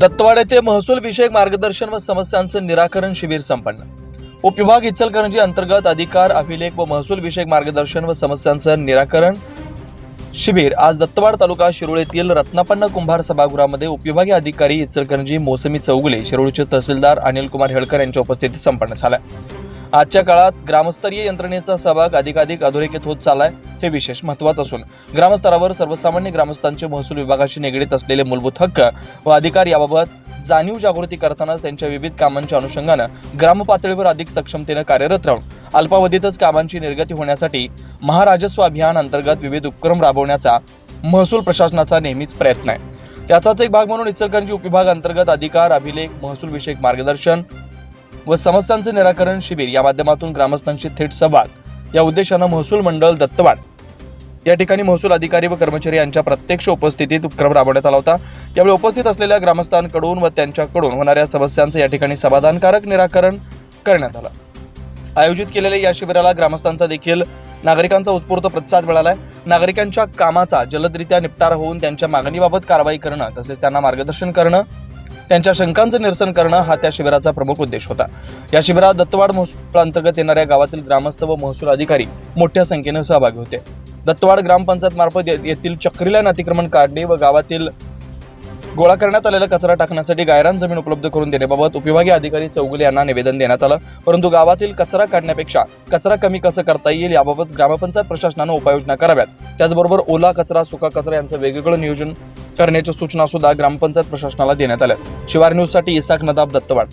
दत्तवाड येथे महसूल विषयक मार्गदर्शन व समस्यांचं निराकरण शिबिर संपन्न. उपविभाग इचलकरंजी अंतर्गत अधिकार अभिलेख व महसूल विषयक मार्गदर्शन व समस्यांचं निराकरण शिबिर आज दत्तवाड तालुका शिरोळ येथील रत्नापन्न कुंभार सभागृहामध्ये उपविभागीय अधिकारी इचलकरंजी मोसमी चौगुले शिरोळचे तहसीलदार अनिल कुमार हेळकर यांच्या उपस्थितीत संपन्न झाला. आजच्या काळात ग्रामस्तरीय यंत्रणेचा सहभाग अधिकाधिक अधोरेखित होत चाललाय हे विशेष महत्वाचं असून ग्रामस्तरावर सर्वसामान्य ग्रामस्थांचे महसूल विभागाशी निगडीत असलेले मूलभूत हक्क व अधिकार याबाबत जाणीव जागृती करतानाच त्यांच्या विविध कामांच्या अनुषंगानं ग्रामपातळीवर अधिक सक्षमतेनं कार्यरत राहून अल्पावधीतच कामांची निर्गती होण्यासाठी महाराजस्व अभियान अंतर्गत विविध उपक्रम राबवण्याचा महसूल प्रशासनाचा नेहमीच प्रयत्न आहे. त्याचाच एक भाग म्हणून इचलकरंजी उपविभाग अंतर्गत अधिकार अभिलेख महसूल विषयक मार्गदर्शन व समस्यांचे निराकरण शिबिर या माध्यमातून ग्रामस्थांशी थेट संवाद या उद्देशानं महसूल मंडळ दत्तवाड या ठिकाणी महसूल अधिकारी व कर्मचारी यांच्या प्रत्यक्ष उपस्थितीत उपक्रम राबवण्यात आला होता. यावेळी उपस्थित असलेल्या ग्रामस्थांकडून व त्यांच्याकडून होणाऱ्या समस्यांचं या ठिकाणी समाधानकारक निराकरण करण्यात आलं. आयोजित केलेल्या या शिबिराला ग्रामस्थांचा देखील नागरिकांचा उत्स्फूर्त प्रतिसाद मिळाला आहे नागरिकांच्या कामाचा जलदरित्या निपटारा होऊन त्यांच्या मागणीबाबत कारवाई करणं तसेच त्यांना मार्गदर्शन करणं त्यांच्या शंकांचं निरसन करणं हा त्या शिबिराचा प्रमुख उद्देश होता. या शिबिरात दत्तवाड महसूलांतर्गत येणाऱ्या गावातील ग्रामस्थ व महसूल अधिकारी मोठ्या संख्येनं सहभागी होते. दत्तवाड ग्रामपंचायत मार्फत येथील चक्रीलाईन अतिक्रमण काढणे व गावातील गोळा करण्यात आलेला कचरा टाकण्यासाठी गायरान जमीन उपलब्ध करून देण्याबाबत उपविभागीय अधिकारी चौगुले यांना निवेदन देण्यात आलं. परंतु गावातील कचरा काढण्यापेक्षा कचरा कमी कसं करता येईल याबाबत ग्रामपंचायत प्रशासनानं उपाययोजना कराव्यात. त्याचबरोबर ओला कचरा सुका कचरा यांचं वेगवेगळं नियोजन करण्याच्या सूचना सुद्धा ग्रामपंचायत प्रशासनाला देण्यात आल्या शिवार न्यूजसाठी इसाक नदाब दत्तवाड.